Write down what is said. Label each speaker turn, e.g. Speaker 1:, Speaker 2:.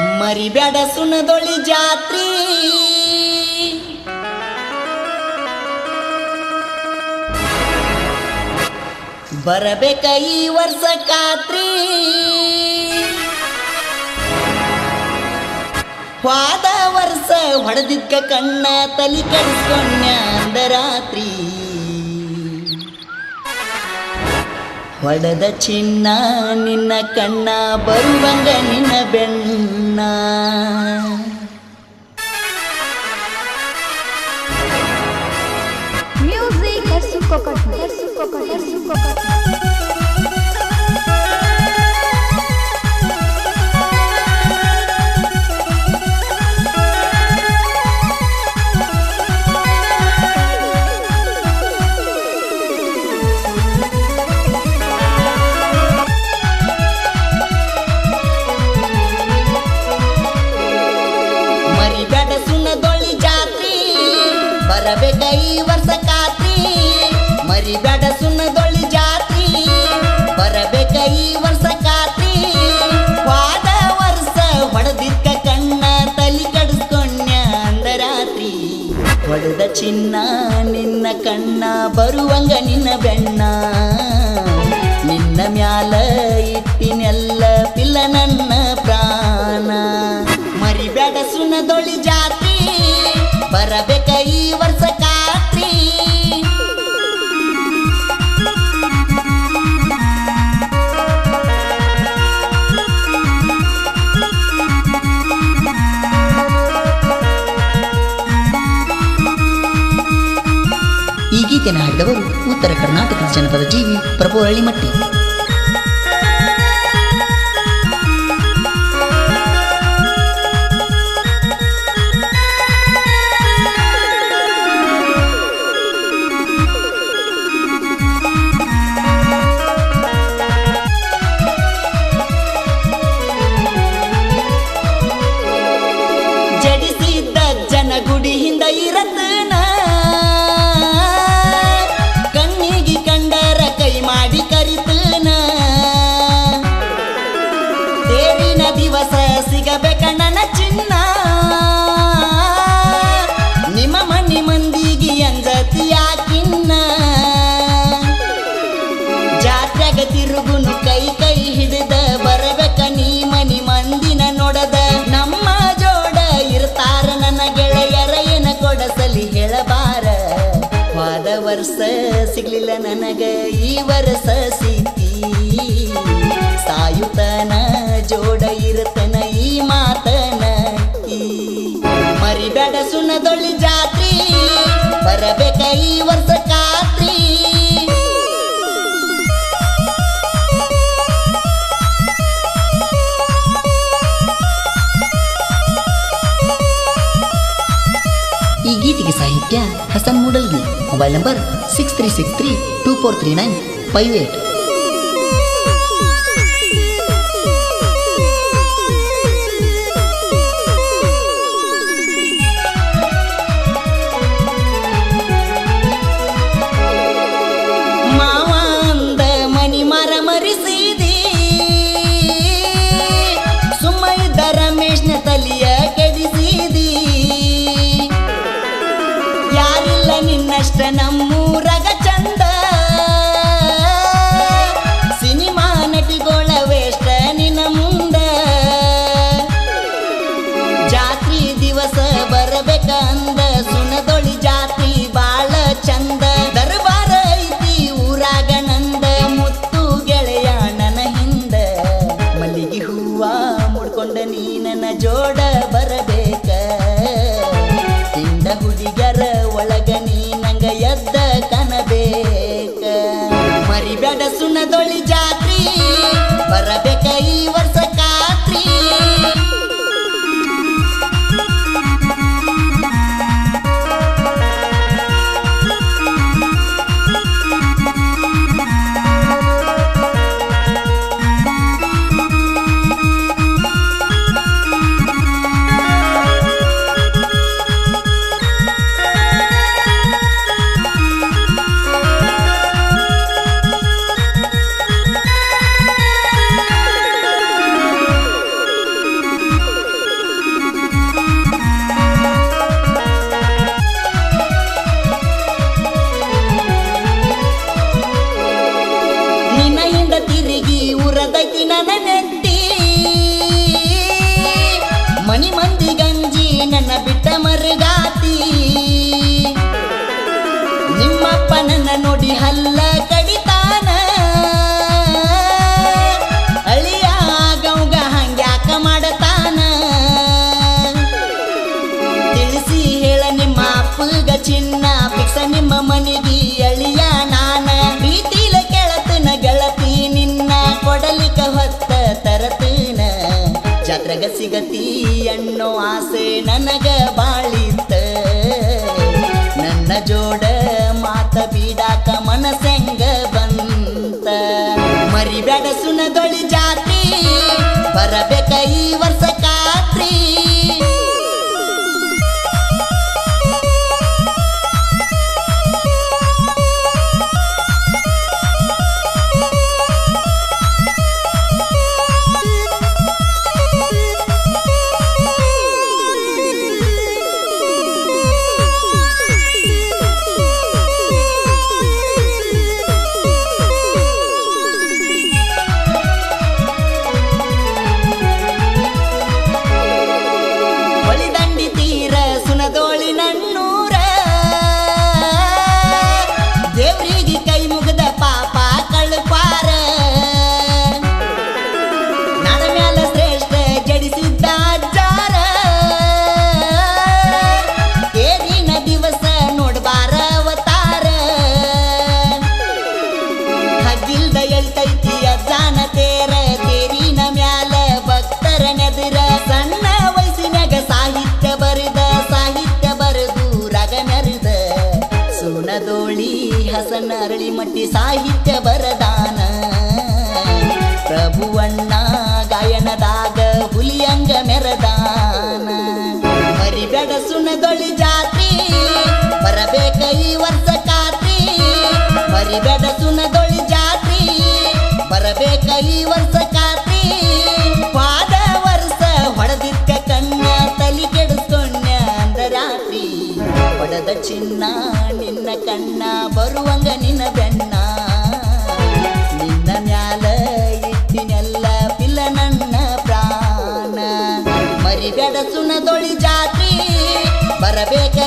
Speaker 1: ಮರಿಬೇಡ ಸುನದೊಳಿ ಜಾತ್ರಿ. ಬರಬೇಕ ಈ ವರ್ಷ ಕಾತ್ರಿ ಹೋದ ವರ್ಷ ಹೊಡೆದಿದ್ದ ಕಣ್ಣ ತಲಿ ಕಡಿಸ್ಕೊಂಡ ಅಂದರಾತ್ರಿ. ಒಡೆದ ಚಿನ್ನ ನಿನ್ನ ಕಣ್ಣ ಬರುವಂಗ ನಿನ್ನ ಬೆಣ್ಣ ಬರುವಂಗ ನಿನ್ನ ಬೆಣ್ಣ ನಿನ್ನ ಮ್ಯಾಲ ಇಟ್ಟಿನೆಲ್ಲ ಪಿಲ್ಲ ನನ್ನ ಪ್ರಾಣ. ಮರಿಬೇಡ ಸುನದೊಳಿ ಜಾತಿ, ಬರಬೇಕ ಈ ವರ್ಷ ಗೀತೆಯನ್ನು ಹಾಡಿದವರು ಉತ್ತರ ಕರ್ನಾಟಕದ ಜನಪದ ಜೀವಿ ಪ್ರಭು ಹಳ್ಳಿಮಟ್ಟಿ ಸಿಗ್ಲಿಲ್ಲ ನನಗೆ ಈ ವರಸ ಸಿಕ್ಕ ಸಾಹಿತ್ಯ Hasan Mudalgi mobile number six three six three two four three nine five eight ಉರಿತೈತಿ ಮಣಿ ಮಂದಿ ಗಂಜಿ ನನ್ನ ಬಿಟ್ಟ ಮರುಗಾತಿ. ನಿಮ್ಮಪ್ಪ ನನ್ನ ನೋಡಿ ಹಲ್ಲ ಜಾತ್ರೆಗ ಸಿಗತಿ ಅನ್ನೋ ಆಸೆ ನನಗ ಬಾಳಿತ್ತ ನನ್ನ ಜೋಡ ಮಾತ ಬೀಡಾಕ ಮನಸೆಂಗ ಬಂತ. ಮರಿಬೇಡ ಸುನದೊಳಿ ಜಾತಿ ಬರಬೇಕ ಈ ವರ್ಷ ಕಾತ್ರಿ. ಬರಬೇಕ ಈ ವರ್ಷ ಕಾತಿ ಪಾದ ವರ್ಷ ಹೊಡೆದಿದ್ದ ಕಣ್ಣ, ತಲಿ ಕೆಡಿಸ್ಕೊಂಡ ರಾತ್ರಿ ಹೊಡೆದ ಚಿನ್ನ ನಿನ್ನ ಕಣ್ಣ, ಬರುವಂಗ ನಿನ್ನ ಬೆನ್ನ. ನಿನ್ನ ಮ್ಯಾಲ ಇಟ್ಟಿನೆಲ್ಲ ಪಿಲ್ಲ ನನ್ನ ಪ್ರಾಣ. ಮರಿಬೇಡ ಸುನದೊಳಿ ಜಾತ್ರಿ. ಬರಬೇಕ